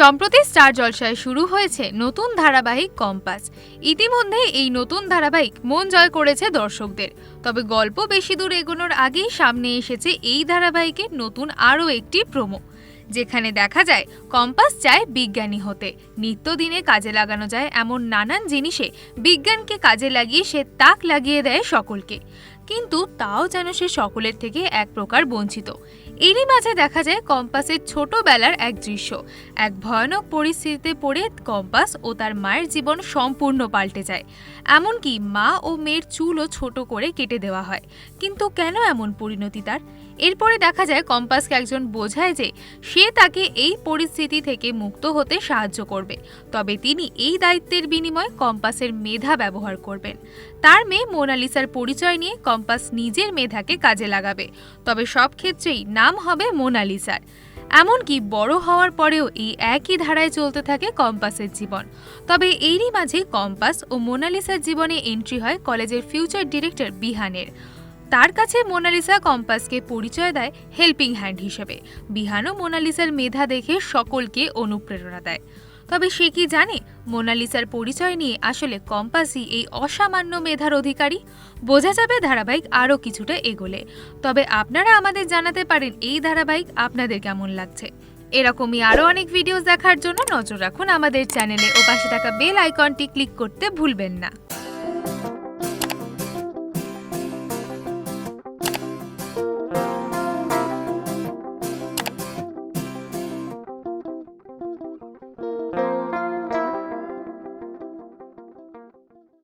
সম্প্রতি স্টার জলসায় শুরু হয়েছে নতুন ধারাবাহিক কম্পাস। ইতিমধ্যে এই নতুন ধারাবাহিক মন জয় করেছে দর্শকদের। তবে গল্প বেশি দূর এগোনোর আগেই সামনে এসেছে এই ধারাবাহিকের নতুন আরও একটি প্রোমো, যেখানে দেখা যায় কম্পাস চায় বিজ্ঞানী হতে। নিত্যদিনে কাজে লাগানো যায় এমন নানান জিনিসে বিজ্ঞানকে কাজে লাগিয়ে সে তাক লাগিয়ে দেয় সকলকে। কিন্তু তাও যেন সে সকলের থেকে এক প্রকার বঞ্চিত। এরই মাঝে দেখা যায় কম্পাসের ছোটবেলার এক দৃশ্য। এক ভয়ানক পরিস্থিতিতে পড়ে কম্পাস ও তার মায়ের জীবন সম্পূর্ণ পাল্টে যায়। এমনকি মা ও মেয়ের চুলও ছোট করে কেটে দেওয়া হয়। কিন্তু কেন এমন পরিণতি তার? এরপরে দেখা যায় কম্পাসকে একজন বোঝায় যে সে তাকে এই পরিস্থিতি থেকে মুক্ত হতে সাহায্য করবে। তবে তিনি এই দায়িত্বের বিনিময়ে কম্পাসের মেধা ব্যবহার করবেন। তার মেয়ে মোনালিসার পরিচয় নিয়ে কম্পাস নিজের মেধাকে কাজে লাগাবে। তবে সব ক্ষেত্রেই নাম হবে মোনালিসার। এমনকি বড় হওয়ার পরেও এই একই ধারায় চলতে থাকে কম্পাসের জীবন। তবে এরই মাঝে কম্পাস ও মোনালিসার জীবনে এন্ট্রি হয় কলেজের ফিউচার ডিরেক্টর বিহানের। তার কাছে মোনালিসা কম্পাসকে পরিচয় দেয় হেল্পিং হ্যান্ড হিসেবে। বিহানও মোনালিসার মেধা দেখে সকলকে অনুপ্রেরণা দেয়। তবে সে কি জানে? মোনালিসার পরিচয় নিয়ে আসলে কম্পাসই এই অসামান্য মেধার অধিকারী? বোঝা যাবে ধারাবাহিক আরও কিছুটা এগোলে। তবে আপনারা আমাদের জানাতে পারেন এই ধারাবাহিক আপনাদের কেমন লাগছে। এরকমই আরও অনেক ভিডিওস দেখার জন্য নজর রাখুন আমাদের চ্যানেলে ও পাশে থাকা বেল আইকনটি ক্লিক করতে ভুলবেন না।